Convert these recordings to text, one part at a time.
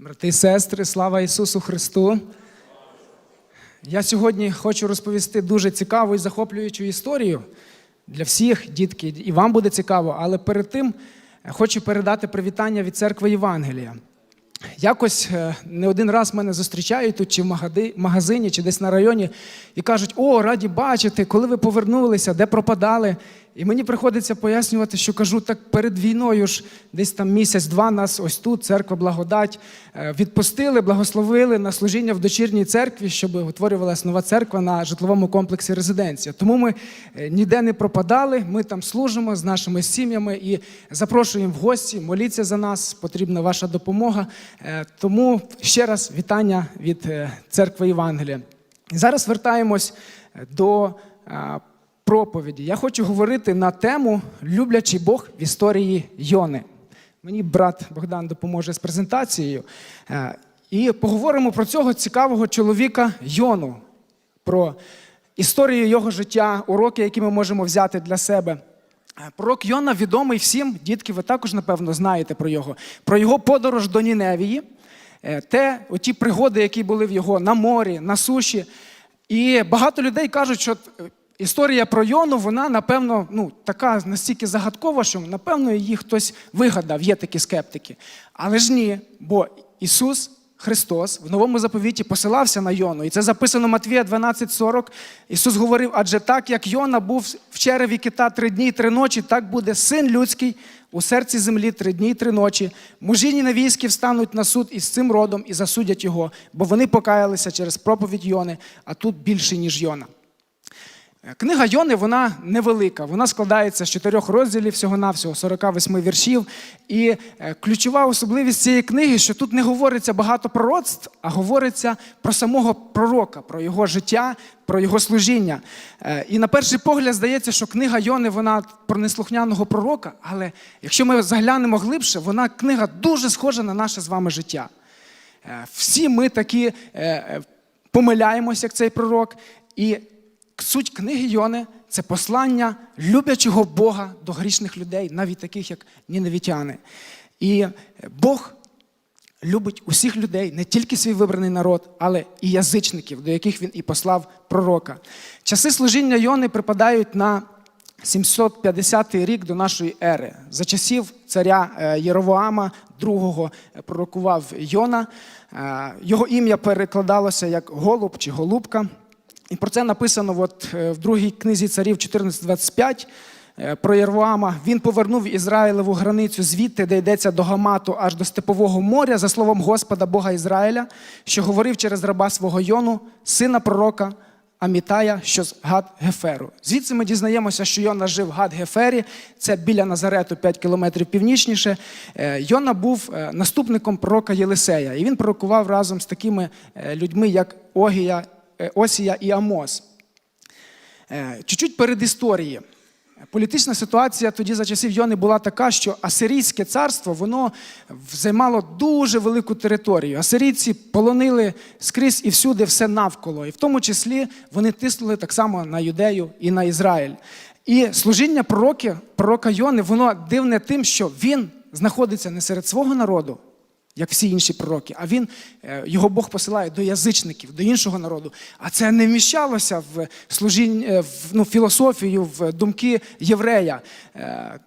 Брати і сестри, слава Ісусу Христу! Я сьогодні хочу розповісти дуже цікаву і захоплюючу історію для всіх, дітки, і вам буде цікаво, але перед тим хочу передати привітання від церкви Євангелія. Якось е, не один раз мене зустрічають тут, чи в магазині, чи десь на районі, і кажуть: О, раді бачити, коли ви повернулися, де пропадали. І мені приходиться пояснювати, що кажу, так перед війною ж десь там місяць-два нас ось тут, церква Благодать, е, відпустили, благословили на служіння в дочірній церкві, щоб утворювалася нова церква на житловому комплексі резиденція. Тому ми е, ніде не пропадали, ми там служимо з нашими сім'ями і запрошуємо в гості, моліться за нас, потрібна ваша допомога. Е, Тому ще раз вітання від церкви Євангелія. Зараз вертаємось до проповіді. Я хочу говорити на тему Люблячий Бог в історії Йони. Мені брат Богдан допоможе з презентацією. Е, І поговоримо про цього цікавого чоловіка Йону, про історію його життя, уроки, які ми можемо взяти для себе. Е, Пророк Йона відомий всім, дітки, ви також, напевно, знаєте про його, про його подорож до Ніневії, е, те, оті пригоди, які були в його на морі, на суші. І багато людей кажуть, що історія про Йону, вона, напевно, ну, така настільки загадкова, що, напевно, її хтось вигадав, є такі скептики. Але ж ні, бо Ісус Христос в новому заповіті посилався на Йону. І це записано Матвія 12,40. Ісус говорив: адже так, як Йона був в череві кита три дні і три ночі, так буде син людський у серці землі три дні і три ночі. Мужі навійські встануть на суд із цим родом і засудять його, бо вони покаялися через проповідь Йони, а тут більше, ніж Йона. Книга Йони вона невелика. Вона складається з чотирьох розділів, всього-навсього 48 віршів. І е, ключова особливість цієї книги, що тут не говориться багато пророцтв, а говориться про самого пророка, про його життя, про його служіння. Е, І на перший погляд здається, що книга Йони вона про неслухняного пророка, але якщо ми заглянемо глибше, вона книга дуже схожа на наше з вами життя. Е, Всі ми такі помиляємося, як цей пророк. І суть книги Йони це послання люблячого Бога до грішних людей, навіть таких, як ніневітяни. І Бог любить усіх людей, не тільки свій вибраний народ, але і язичників, до яких він і послав пророка. Часи служіння Йони припадають на 750 рік до нашої ери. За часів царя е, Єровоама II пророкував Йона. Е, Його ім'я перекладалося як голуб чи голубка. І про це написано от, е, в другій книзі царів 14.25 е, про Єрвоама. Він повернув Ізраїлеву границю звідти, де йдеться до Гамату, аж до Степового моря, за словом Господа Бога Ізраїля, що говорив через раба свого Йону, сина пророка Амітая, що з Гад-Геферу. Звідси ми дізнаємося, що Йона жив в Гад-Гефері, це біля Назарету, 5 кілометрів північніше. Е, Йона був наступником пророка Єлисея, і він пророкував разом з такими людьми, як Огія, Осія і Амос. Е, Чуть-чуть перед історією. Політична ситуація тоді за часів Йони була така, що Асирійське царство воно займало дуже велику територію. Асирійці полонили скрізь і всюди все навколо. І в тому числі вони тиснули так само на Юдею і на Ізраїль. І служіння пророки, пророка Йони, воно дивне тим, що він знаходиться не серед свого народу, як всі інші пророки, а він, е, його Бог посилає до язичників, до іншого народу. А це не вміщалося в служіння, е, в ну, філософію, в думки єврея, е,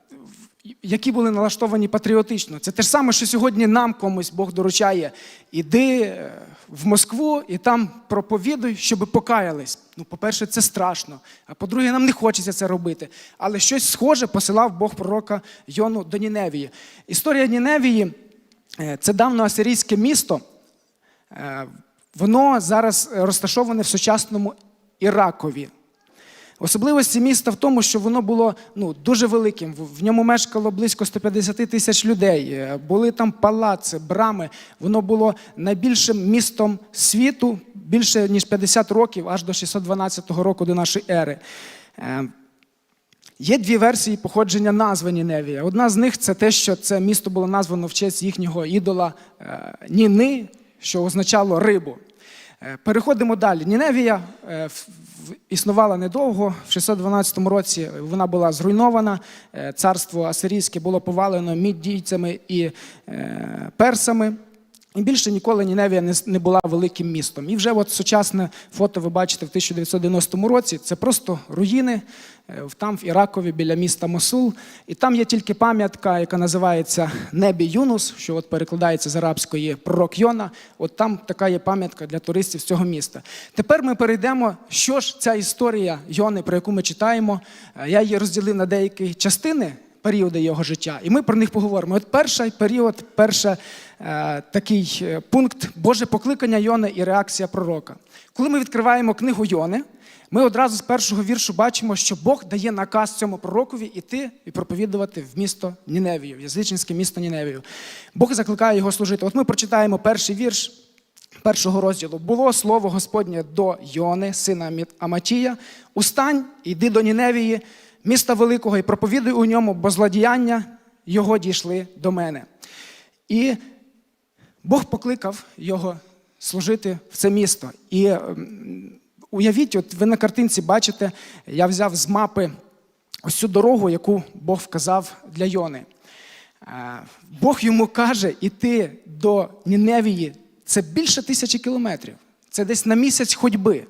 які були налаштовані патріотично. Це те ж саме, що сьогодні нам комусь Бог доручає. Іди в Москву і там проповідуй, щоб покаялись. Ну, по-перше, це страшно. А по-друге, нам не хочеться це робити. Але щось схоже посилав Бог пророка Йону до Ніневії. Історія Ніневії. Е, Це давноасирійське місто. Е, Воно зараз розташоване в сучасному Іракові. Особливості міста в тому, що воно було ну, дуже великим. В ньому мешкало близько 150 тисяч людей. Е, Були там палаци, брами. Воно було найбільшим містом світу більше ніж 50 років, аж до 612 року до нашої ери. Є дві версії походження назви Ніневія. Одна з них це те, що це місто було названо в честь їхнього ідола е, Ніни, що означало рибу. Е, Переходимо далі. Ніневія е, існувала недовго. В 612 році вона була зруйнована. Царство Асирійське було повалено мідійцями і персами. І більше ніколи Ніневія не, була великим містом. І вже от сучасне фото ви бачите в 1990 році. Це просто руїни там в Іракові біля міста Мосул. І там є тільки пам'ятка, яка називається Небі Юнус, що от перекладається з арабської пророк Йона. От там така є пам'ятка для туристів з цього міста. Тепер ми перейдемо, що ж ця історія Йони, про яку ми читаємо. Е, Я її розділив на деякі частини періоди його життя. І ми про них поговоримо. От перший період, перший е, такий е, пункт Боже покликання Йони і реакція пророка. Коли ми відкриваємо книгу Йони, ми одразу з першого віршу бачимо, що Бог дає наказ цьому пророкові іти і проповідувати в місто Ніневію, в язичницьке місто Ніневію. Бог закликає його служити. От ми прочитаємо перший вірш першого розділу було слово Господнє до Йони, сина Аматія. Устань, йди до Ніневії, міста великого, і проповідуй у ньому, бо злодіяння його дійшли до мене. І Бог покликав його служити в це місто. І ем, уявіть, от ви на картинці бачите, я взяв з мапи ось цю дорогу, яку Бог вказав для Йони. Е, Бог йому каже іти до Ніневії. Це більше тисячі кілометрів. Це десь на місяць ходьби.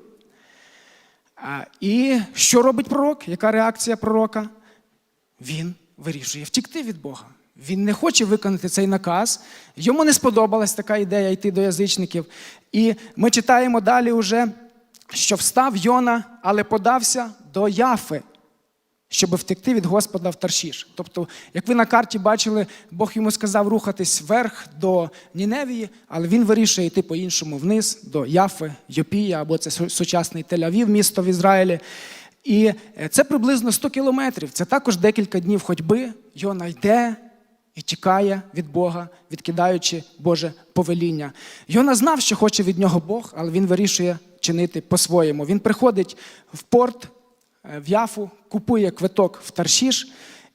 І що робить пророк? Яка реакція пророка? Він вирішує втікти від Бога. Він не хоче виконати цей наказ. Йому не сподобалась така ідея йти до язичників. І ми читаємо далі, уже, що встав Йона, але подався до Яфи, щоб втекти від Господа в Таршіш. Тобто, як ви на карті бачили, Бог йому сказав рухатись вверх до Ніневії, але він вирішує йти по-іншому вниз до Яфи, Йопія, або це сучасний Тель-Авів, місто в Ізраїлі. І е, це приблизно 100 кілометрів. Це також декілька днів ходьби. Йона йде і тікає від Бога, відкидаючи Боже повеління. Йона знав, що хоче від нього Бог, але він вирішує чинити по-своєму. Він приходить в порт е, в Яфу, купує квиток в Таршіш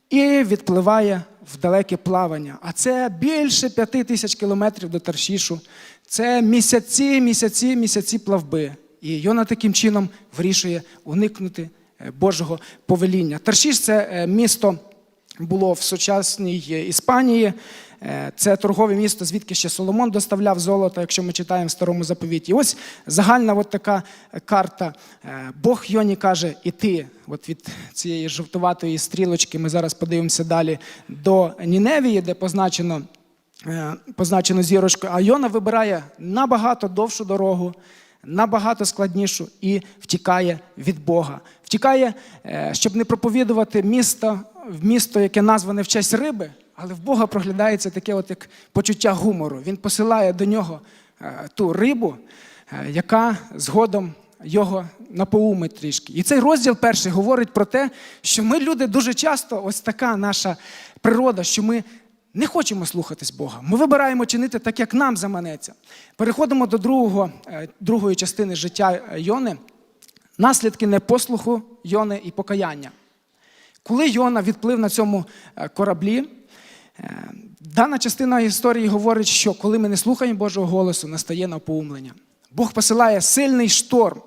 і відпливає в далеке плавання. А це більше п'яти тисяч кілометрів до Таршішу. Це місяці, місяці, місяці плавби. І Йона таким чином вирішує уникнути е, Божого повеління. Таршіш це е, місто було в сучасній Іспанії. Е, Це торгове місто, звідки ще Соломон доставляв золото, якщо ми читаємо в старому заповіті. Ось загальна от така карта. Е, Бог Йоні каже: іти от від цієї жовтуватої стрілочки. Ми зараз подивимося далі до Ніневії, де позначено. е, Позначено зірочкою, а Йона вибирає набагато довшу дорогу, набагато складнішу і втікає від Бога. Втікає, щоб не проповідувати місто, в місто, яке назване в честь риби, але в Бога проглядається таке от як почуття гумору. Він посилає до нього е, ту рибу, е, яка згодом його напоумить трішки. І цей розділ перший говорить про те, що ми люди дуже часто, ось така наша природа, що ми не хочемо слухатись Бога. Ми вибираємо чинити так, як нам заманеться. Переходимо до другого, е, другої частини життя Йони. Наслідки непослуху Йони і покаяння. Коли Йона відплив на цьому кораблі, дана частина історії говорить, що коли ми не слухаємо Божого голосу, настає напоумлення. Бог посилає сильний шторм.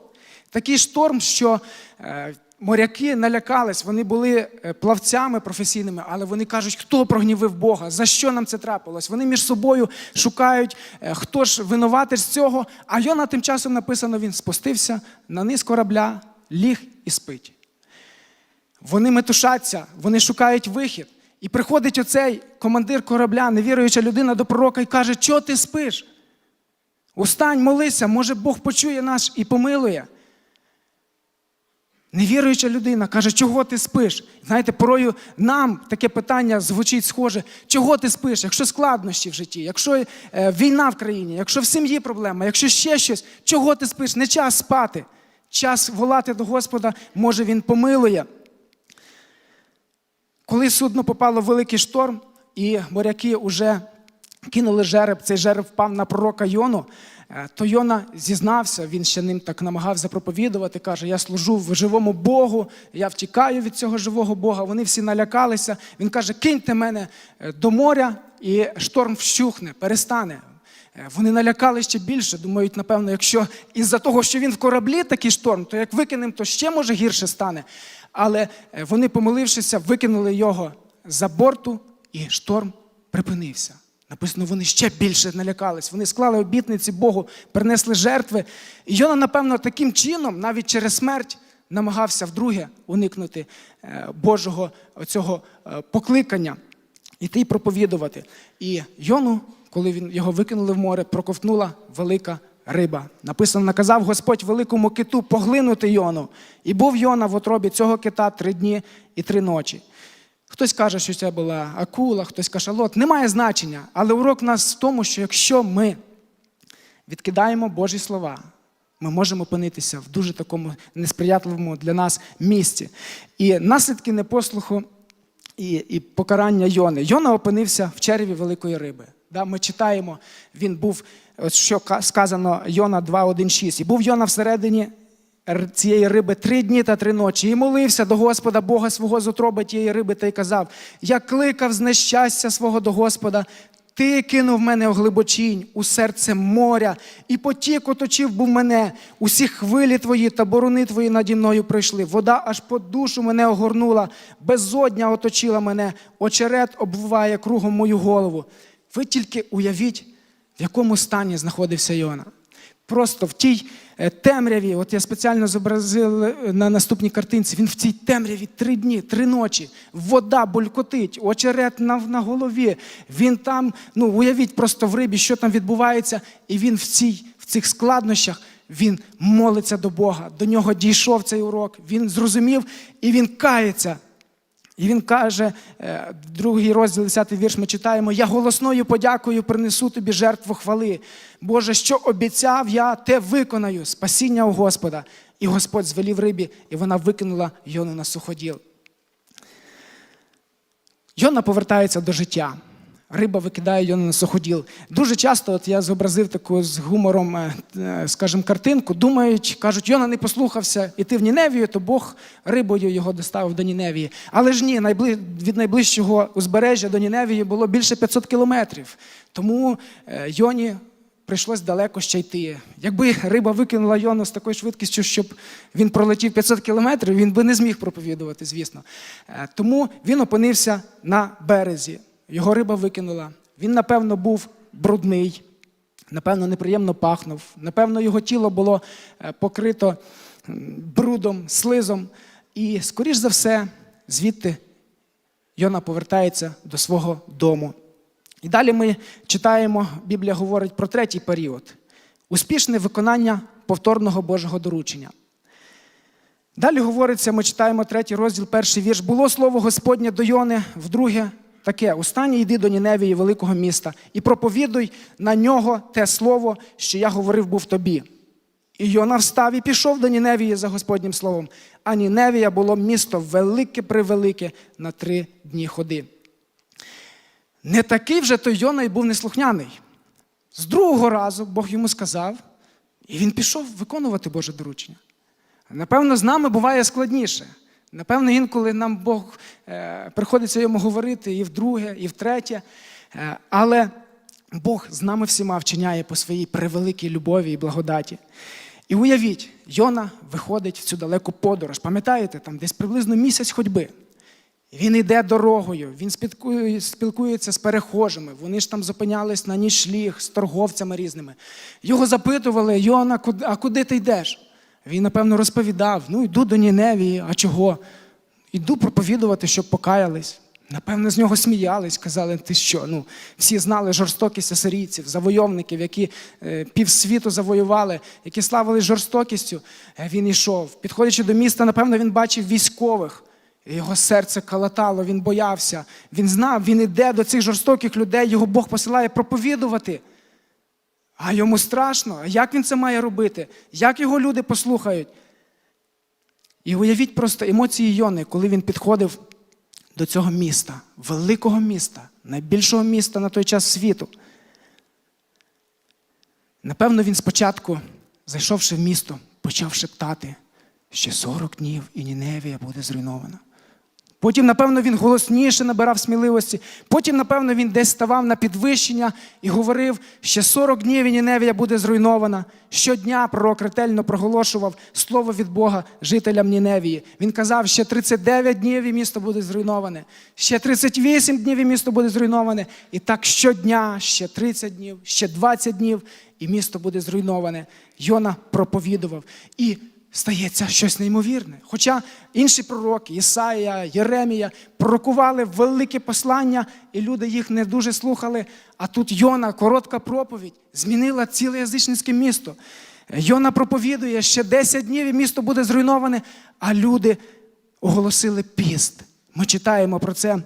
Такий шторм, що е, моряки налякались, вони були е, плавцями професійними, але вони кажуть, хто прогнівив Бога, за що нам це трапилось? Вони між собою шукають, е, хто ж винуватий з цього. А Йона тим часом написано, він спустився на низ корабля, ліг і спить. Вони метушаться, вони шукають вихід. І приходить оцей командир корабля, невіруюча людина до пророка і каже, чого ти спиш? Устань, молися, може Бог почує нас і помилує. Невіруюча людина каже, чого ти спиш? Знаєте, порою нам таке питання звучить схоже, чого ти спиш, якщо складнощі в житті, якщо е, війна в країні, якщо в сім'ї проблема, якщо ще щось, чого ти спиш? Не час спати. Час волати до Господа, може Він помилує. Коли судно попало в великий шторм, і моряки вже кинули жереб, цей жереб впав на пророка Йону, е, то Йона зізнався, він ще ним так намагався проповідувати, каже, я служу в живому Богу, я втікаю від цього живого Бога. Вони всі налякалися. Він каже, киньте мене е, до моря, і шторм вщухне, перестане. Е, Вони налякали ще більше. Думають, напевно, якщо із-за того, що він в кораблі такий шторм, то як викинемо, то ще може гірше стане. Але е, вони, помолившися, викинули його за борту, і шторм припинився. Написано, вони ще більше налякались. Вони склали обітниці Богу, принесли жертви. І Йона, напевно, таким чином, навіть через смерть, намагався вдруге уникнути е, Божого цього покликання іти й проповідувати. І Йону, коли він його викинули в море, проковтнула велика риба. Написано, наказав Господь великому киту поглинути Йону. І був Йона в отробі цього кита три дні і три ночі. Хтось каже, що це була акула, хтось кашалот. Немає значення. Але урок нас в тому, що якщо ми відкидаємо Божі слова, ми можемо опинитися в дуже такому несприятливому для нас місці. І наслідки непослуху і, і покарання Йони. Йона опинився в череві великої риби. Да, ми читаємо, він був, що сказано Йона 2.1.6. І був Йона всередині цієї риби три дні та три ночі. І молився до Господа, Бога свого з утроби тієї риби, та й казав: Я кликав з нещастя свого до Господа. Ти кинув мене у глибочінь, у серце моря, і потік оточив був мене. Усі хвилі твої та борони твої наді мною прийшли. Вода аж по душу мене огорнула, безодня оточила мене, очерет обвиває кругом мою голову. Ви тільки уявіть, в якому стані знаходився Йона. Просто в тій е, темряві, от я спеціально зобразив е, на наступній картинці, він в цій темряві три дні, три ночі, вода булькотить, очерет на, на голові. Він там, ну уявіть просто в рибі, що там відбувається, і він в, цій, в цих складнощах він молиться до Бога. До нього дійшов цей урок, він зрозумів і він кається. І він каже, е, другий розділ, 10 вірш, ми читаємо: Я голосною подякою принесу тобі жертву хвали. Боже, що обіцяв я, те виконаю, спасіння у Господа. І Господь звелів рибі, і вона викинула Йону на суходіл. Йона повертається до життя. Риба викидає Йону на суходіл. Дуже часто, от я зобразив таку з гумором, е, е, скажімо, картинку, думають, кажуть, Йона не послухався іти в Ніневію, то Бог рибою його доставив до Ніневії. Але ж ні, від найближчого узбережжя до Ніневії було більше 500 кілометрів. Тому е, Йоні прийшлось далеко ще йти. Якби риба викинула Йону з такою швидкістю, щоб він пролетів 500 кілометрів, він би не зміг проповідувати, звісно. Тому він опинився на березі. Його риба викинула. Він, напевно, був брудний, напевно, неприємно пахнув. Напевно, його тіло було е, покрито брудом, слизом. І, скоріш за все, звідти Йона повертається до свого дому. І далі ми читаємо, Біблія говорить про третій період успішне виконання повторного Божого доручення. Далі говориться, ми читаємо третій розділ, перший вірш. Було слово Господнє до Йони, вдруге таке: Устані йди до Ніневії, великого міста, і проповідуй на нього те слово, що я говорив був тобі. І Йона встав і пішов до Ніневії за Господнім словом. А Ніневія було місто велике превелике на три дні ходи. Не такий вже той Йона й був неслухняний. З другого разу Бог йому сказав, і він пішов виконувати Боже доручення. Напевно, з нами буває складніше. Напевно, інколи нам Бог е, приходиться йому говорити і вдруге, і втретє. Е, але Бог з нами всіма вчиняє по своїй превеликій любові і благодаті. І уявіть, Йона виходить в цю далеку подорож. Пам'ятаєте, там десь приблизно місяць ходьби. Він йде дорогою, він спілкується з перехожими. Вони ж там зупинялись на нічліг з торговцями різними. Його запитували, Йона, а куди ти йдеш? Він, напевно, розповідав: ну, йду до Ніневії, а чого? Йду проповідувати, щоб покаялись. Напевно, з нього сміялись, казали, ти що? Ну, всі знали жорстокість асирійців, завойовників, які е, півсвіту завоювали, які славились жорстокістю. Е, Він йшов. Підходячи до міста, напевно, він бачив військових. Його серце калатало, він боявся. Він знав, він іде до цих жорстоких людей, його Бог посилає проповідувати. А йому страшно. А як він це має робити? Як його люди послухають? І уявіть просто емоції Йони, коли він підходив до цього міста, великого міста, найбільшого міста на той час світу. Напевно, він спочатку, зайшовши в місто, почав шептати, ще 40 днів і Ніневія буде зруйнована. Потім, напевно, він голосніше набирав сміливості. Потім, напевно, він десь ставав на підвищення і говорив, ще 40 днів і Ніневія буде зруйнована. Щодня пророк ретельно проголошував слово від Бога жителям Ніневії. Він казав, ще 39 днів і місто буде зруйноване, ще 38 днів і місто буде зруйноване. І так щодня, ще 30 днів, ще 20 днів, і місто буде зруйноване. Йона проповідував. І стається щось неймовірне. Хоча інші пророки, Ісаїя, Єремія, пророкували велике послання, і люди їх не дуже слухали. А тут Йона, коротка проповідь, змінила ціле язичницьке місто. Йона проповідує, ще 10 днів і місто буде зруйноване, а люди оголосили піст. Ми читаємо про це.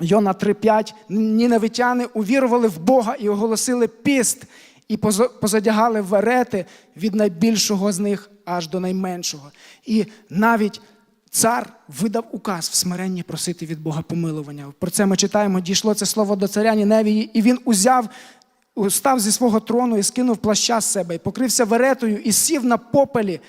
Йона 3:5. Нінавитяни увірували в Бога і оголосили піст, і позадягали верети від найбільшого з них аж до найменшого. І навіть цар видав указ в смиренні просити від Бога помилування. Про це ми читаємо. Дійшло це слово до царя Ніневії, і він узяв, устав зі свого трону і скинув плаща з себе, і покрився веретою, і сів на попелі.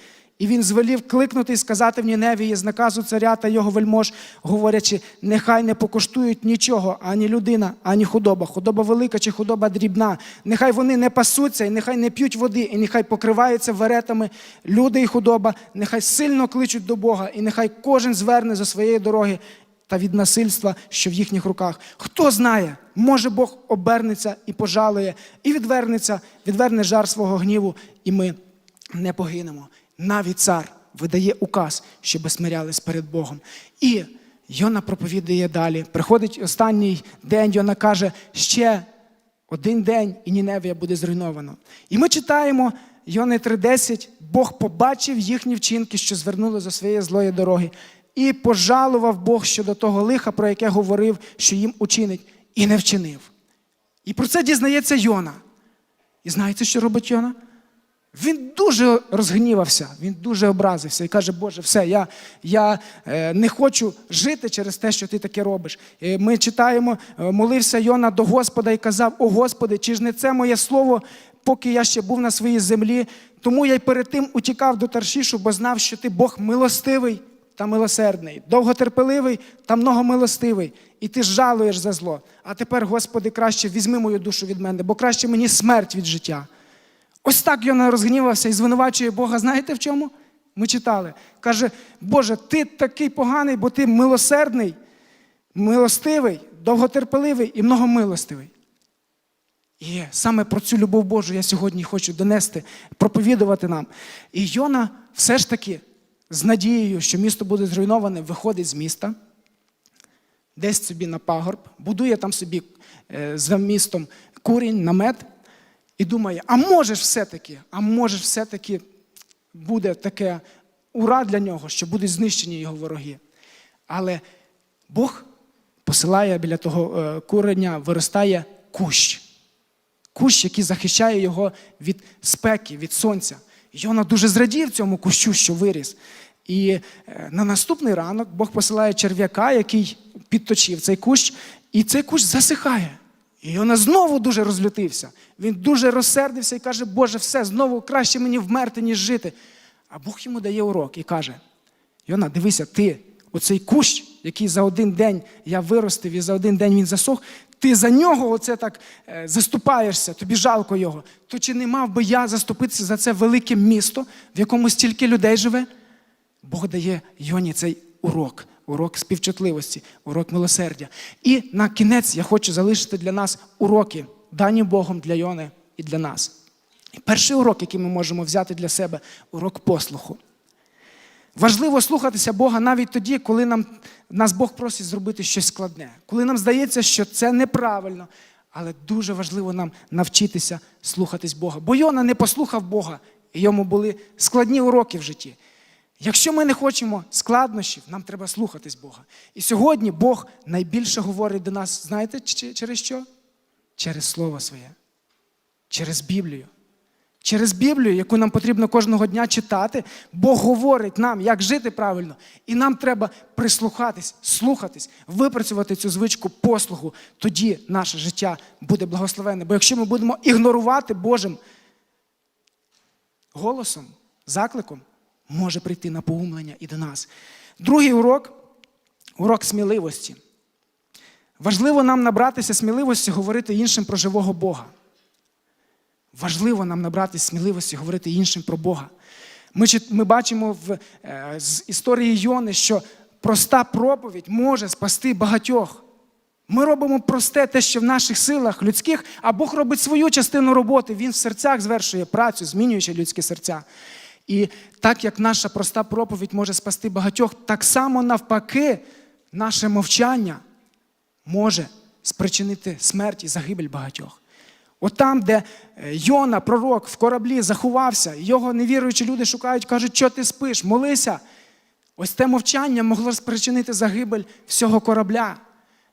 І він звелів кликнути і сказати в Ніневії з наказу царя та його вельмож, говорячи, нехай не покоштують нічого, ані людина, ані худоба, худоба велика чи худоба дрібна. Нехай вони не пасуться, і нехай не п'ють води, і нехай покриваються веретами люди і худоба, нехай сильно кличуть до Бога, і нехай кожен зверне за своєї дороги та від насильства, що в їхніх руках. Хто знає, може Бог обернеться і пожалує, і відвернеться, відверне жар свого гніву, і ми не погинемо. Навіть цар видає указ, щоб смирялись перед Богом. І Йона проповідує далі. Приходить останній день, Йона каже, ще один день і Ніневія буде зруйновано. І ми читаємо Йони 3:10, Бог побачив їхні вчинки, що звернули за своєї злої дороги, і пожалував Бог щодо того лиха, про яке говорив, що їм учинить, і не вчинив. І про це дізнається Йона. І знаєте, що робить Йона? Він дуже розгнівався, він дуже образився і каже, Боже, все, я, я е, не хочу жити через те, що ти таке робиш. І ми читаємо, е, молився Йона до Господа і казав: О Господи, чи ж не це моє слово, поки я ще був на своїй землі? Тому я й перед тим утікав до Таршішу, бо знав, що ти Бог милостивий та милосердний, довготерпеливий та многомилостивий, і ти жалуєш за зло. А тепер, Господи, краще візьми мою душу від мене, бо краще мені смерть від життя. Ось так Йона розгнівався і звинувачує Бога. Знаєте в чому? Ми читали. Каже, Боже, ти такий поганий, бо ти милосердний, милостивий, довготерпеливий і многомилостивий. І саме про цю любов Божу я сьогодні хочу донести, проповідувати нам. І Йона все ж таки з надією, що місто буде зруйноване, виходить з міста, десь собі на пагорб, будує там собі е, за містом курінь, намет, і думає, а може ж все-таки, а може ж все-таки буде таке ура для нього, що будуть знищені його вороги. Але Бог посилає біля того е, куреня, виростає кущ. Кущ, який захищає його від спеки, від сонця. Йона дуже зрадів цьому кущу, що виріс. І е, на наступний ранок Бог посилає черв'яка, який підточив цей кущ, і цей кущ засихає. І Йона знову дуже розлютився. Він дуже розсердився і каже, Боже, все, знову краще мені вмерти, ніж жити. А Бог йому дає урок і каже: Йона, дивися, ти, оцей кущ, який за один день я виростив і за один день він засох, ти за нього оце так е, заступаєшся, тобі жалко його. То чи не мав би я заступитися за це велике місто, в якому стільки людей живе? Бог дає Йоні цей урок, урок співчутливості, урок милосердя. І на кінець я хочу залишити для нас уроки, дані Богом для Йони і для нас. І перший урок, який ми можемо взяти для себе, урок послуху. Важливо слухатися Бога навіть тоді, коли нам, нас Бог просить зробити щось складне, коли нам здається, що це неправильно. Але дуже важливо нам навчитися слухатись Бога. Бо Йона не послухав Бога, і йому були складні уроки в житті. Якщо ми не хочемо складнощів, нам треба слухатись Бога. І сьогодні Бог найбільше говорить до нас, знаєте, через що? Через Слово Своє, через Біблію. Через Біблію, яку нам потрібно кожного дня читати, Бог говорить нам, як жити правильно. І нам треба прислухатись, слухатись, випрацювати цю звичку послугу. Тоді наше життя буде благословенне. Бо якщо ми будемо ігнорувати Божим голосом, закликом, може прийти напоумлення і до нас. Другий урок урок сміливості. Важливо нам набратися сміливості говорити іншим про живого Бога. Важливо нам набратися сміливості говорити іншим про Бога. Ми, ми бачимо в, е, з історії Йони, що проста проповідь може спасти багатьох. Ми робимо просте те, що в наших силах людських, а Бог робить свою частину роботи. Він в серцях звершує працю, змінюючи людські серця. І так як наша проста проповідь може спасти багатьох, так само навпаки, наше мовчання може спричинити смерть і загибель багатьох. От там, де е, Йона, пророк, в кораблі заховався, його невіруючі люди шукають, кажуть, що ти спиш, молися. Ось те мовчання могло спричинити загибель всього корабля.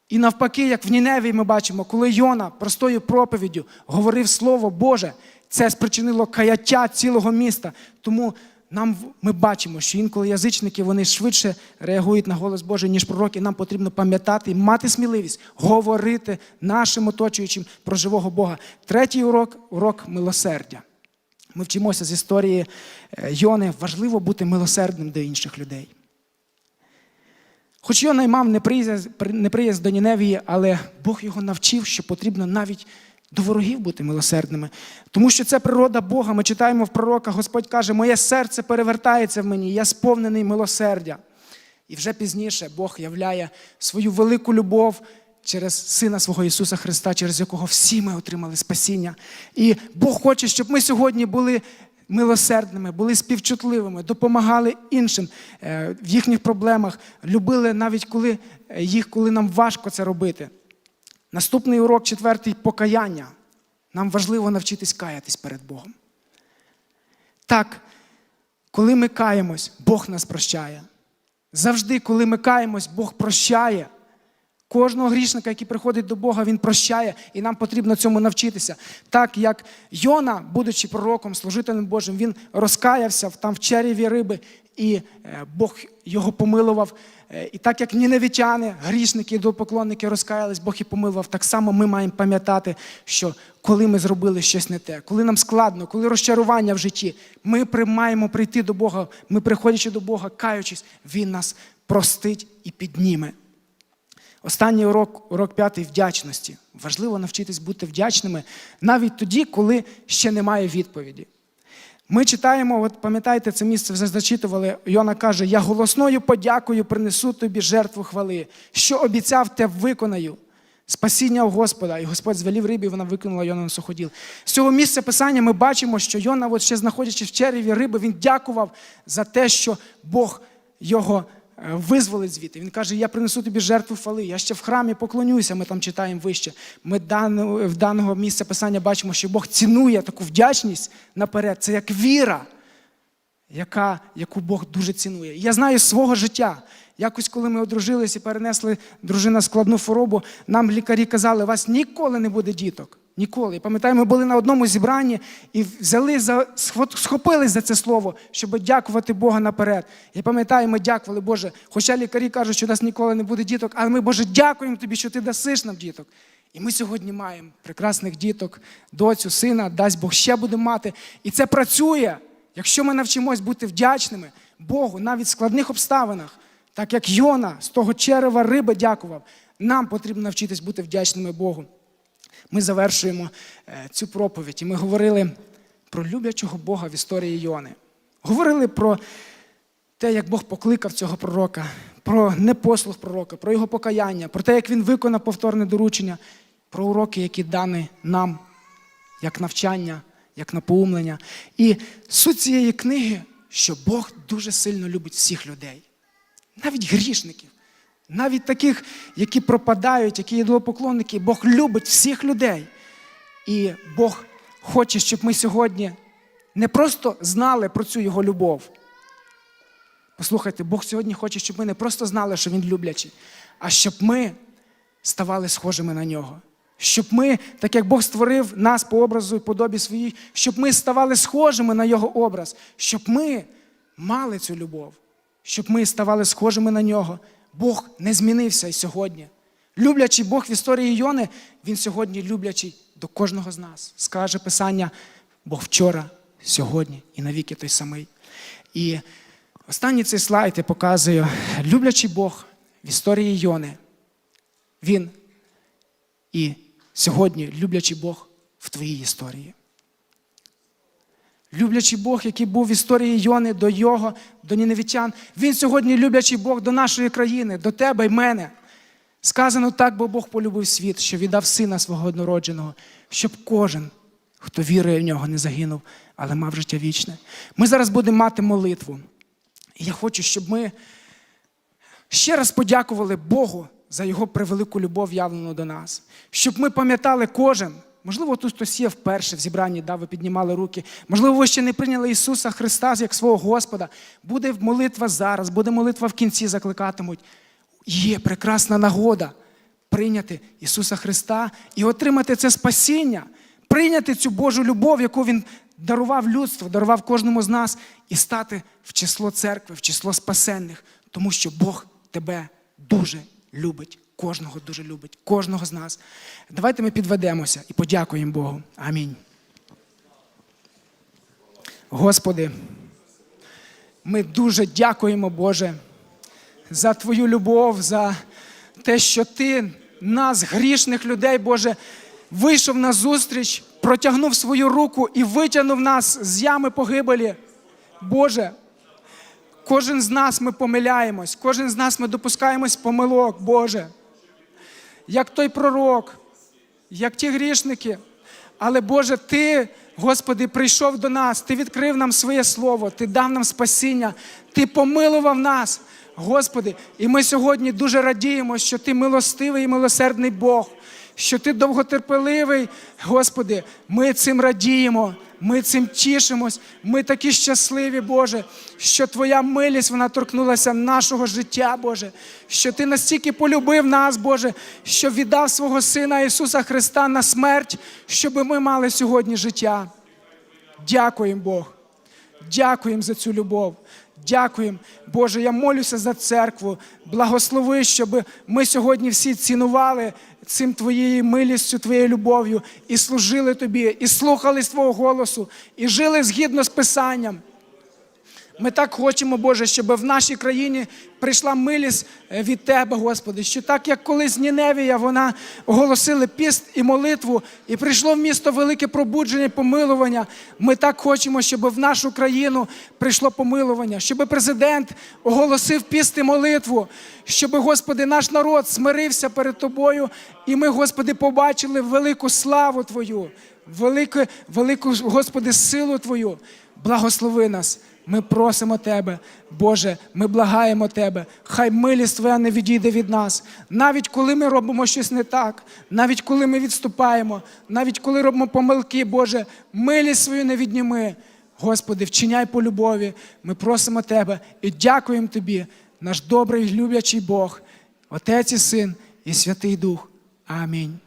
І навпаки, як в Ніневії ми бачимо, коли Йона простою проповіддю говорив Слово Боже, це спричинило каяття цілого міста. Тому нам ми бачимо, що інколи язичники вони швидше реагують на голос Божий, ніж пророки. Нам потрібно пам'ятати і мати сміливість говорити нашим оточуючим про живого Бога. Третій урок урок милосердя. Ми вчимося з історії е, Йони. Важливо бути милосердним до інших людей. Хоч Йона й мав неприязнь, до Ніневії, але Бог його навчив, що потрібно навіть до ворогів бути милосердними. Тому що це природа Бога. Ми читаємо в пророка, Господь каже, моє серце перевертається в мені, я сповнений милосердя. І вже пізніше Бог являє свою велику любов через Сина свого Ісуса Христа, через якого всі ми отримали спасіння. І Бог хоче, щоб ми сьогодні були милосердними, були співчутливими, допомагали іншим е, в їхніх проблемах, любили навіть коли е, їх, коли нам важко це робити. Наступний урок, четвертий покаяння. Нам важливо навчитись каятись перед Богом. Так, коли ми каємось, Бог нас прощає. Завжди, коли ми каємось, Бог прощає. Кожного грішника, який приходить до Бога, він прощає, і нам потрібно цьому навчитися. Так як Йона, будучи пророком, служителем Божим, він розкаявся там в череві риби, і е, Бог його помилував. Е, І так як ніневітяни, грішники, ідолопоклонники розкаялись, Бог і помилував. Так само ми маємо пам'ятати, що коли ми зробили щось не те, коли нам складно, коли розчарування в житті, ми маємо прийти до Бога. Ми, приходячи до Бога, каючись, Він нас простить і підніме. Останній урок, урок п'ятий вдячності. Важливо навчитись бути вдячними навіть тоді, коли ще немає відповіді. Ми читаємо, от пам'ятаєте, це місце вже зачитували. Йона каже: Я голосною подякою принесу тобі жертву хвали. Що обіцяв, те виконаю. Спасіння у Господа, і Господь звелів рибі, і вона викинула Йона на суходіл. З цього місця писання ми бачимо, що Йона, от ще знаходячись в череві риби, він дякував за те, що Бог його визволить звідти. Він каже: Я принесу тобі жертву фали. Я ще в храмі поклонюся. Ми там читаємо вище. Ми в даного місця писання бачимо, що Бог цінує таку вдячність наперед. Це як віра, яка, яку Бог дуже цінує. Я знаю свого життя. Якось, коли ми одружились і перенесли дружина складну хворобу, нам лікарі казали, у вас ніколи не буде діток. Ніколи. І пам'ятаю, ми були на одному зібранні і взяли за схо- схопились за це слово, щоб дякувати Бога наперед. І пам'ятаю, ми дякували, Боже. Хоча лікарі кажуть, що у нас ніколи не буде діток, але ми, Боже, дякуємо тобі, що ти дасиш нам діток. І ми сьогодні маємо прекрасних діток, доцю, сина, дасть Бог ще будемо мати. І це працює. Якщо ми навчимось бути вдячними Богу навіть в складних обставинах, так як Йона з того черева риби дякував, нам потрібно навчитись бути вдячними Богу. Ми завершуємо е, цю проповідь, і ми говорили про люблячого Бога в історії Йони. Говорили про те, як Бог покликав цього пророка, про непослух пророка, про його покаяння, про те, як він виконав повторне доручення, про уроки, які дані нам, як навчання, як напоумлення. І суть цієї книги, що Бог дуже сильно любить всіх людей, навіть грішників, навіть таких, які пропадають, які ідолопоклонники, Бог любить всіх людей. І Бог хоче, щоб ми сьогодні не просто знали про цю його любов. Послухайте, Бог сьогодні хоче, щоб ми не просто знали, що Він люблячий, а щоб ми ставали схожими на нього. Щоб ми, так як Бог створив нас по образу і подобі своїй, щоб ми ставали схожими на Його образ, щоб ми мали цю любов, щоб ми ставали схожими на нього. Бог не змінився і сьогодні. Люблячий Бог в історії Йони, Він сьогодні люблячий до кожного з нас. Скаже Писання, Бог вчора, сьогодні і навіки той самий. І останній цей слайд я показую. Люблячий Бог, в історії Йони. Він і сьогодні люблячий Бог в твоїй історії. Люблячий Бог, який був в історії Йони до його, до ніневітян, він сьогодні люблячий Бог до нашої країни, до тебе і мене. Сказано так, бо Бог полюбив світ, що віддав сина свого однородженого, щоб кожен, хто вірує в нього, не загинув, але мав життя вічне. Ми зараз будемо мати молитву. І я хочу, щоб ми ще раз подякували Богу за його превелику любов, явлену до нас. Щоб ми пам'ятали кожен. Можливо, тут хтось є вперше в зібранні, да, ви піднімали руки. Можливо, ви ще не прийняли Ісуса Христа як свого Господа. Буде молитва зараз, буде молитва в кінці закликатимуть. Є прекрасна нагода прийняти Ісуса Христа і отримати це спасіння, прийняти цю Божу любов, яку Він дарував людству, дарував кожному з нас, і стати в число церкви, в число спасенних, тому що Бог тебе дуже любить, кожного дуже любить, кожного з нас. Давайте ми підведемося і подякуємо Богу. Амінь. Господи, ми дуже дякуємо, Боже, за Твою любов, за те, що Ти нас, грішних людей, Боже, вийшов на зустріч, протягнув свою руку і витягнув нас з ями погибелі. Боже, кожен з нас ми помиляємось, кожен з нас ми допускаємось помилок, Боже. Як той пророк, як ті грішники. Але Боже, Ти, Господи, прийшов до нас, Ти відкрив нам своє слово, Ти дав нам спасіння, Ти помилував нас, Господи. І ми сьогодні дуже радіємо, що Ти милостивий і милосердний Бог, що Ти довготерпеливий, Господи. Ми цим радіємо. Ми цим тішимось. Ми такі щасливі, Боже, що Твоя милість вона торкнулася нашого життя, Боже, що Ти настільки полюбив нас, Боже, що віддав свого Сина Ісуса Христа на смерть, щоб ми мали сьогодні життя. Дякуємо, Бог. Дякуємо за цю любов. Дякуємо, Боже. Я молюся за церкву. Благослови, щоб ми сьогодні всі цінували цим Твоєю милістю, Твоєю любов'ю і служили Тобі, і слухали Твого голосу, і жили згідно з Писанням. Ми так хочемо, Боже, щоб в нашій країні прийшла милість е, від Тебе, Господи, що так, як колись Ніневія, вона оголосили піст і молитву, і прийшло в місто велике пробудження помилування. Ми так хочемо, щоб в нашу країну прийшло помилування, щоб президент оголосив піст і молитву, щоб, Господи, наш народ смирився перед Тобою, і ми, Господи, побачили велику славу Твою, велику, велику, Господи, силу Твою. Благослови нас. Ми просимо Тебе, Боже, ми благаємо Тебе, хай милість Твоя не відійде від нас. Навіть коли ми робимо щось не так, навіть коли ми відступаємо, навіть коли робимо помилки, Боже, милість свою не відніми. Господи, вчиняй по любові. Ми просимо Тебе і дякуємо Тобі, наш добрий, люблячий Бог, Отець і Син і Святий Дух. Амінь.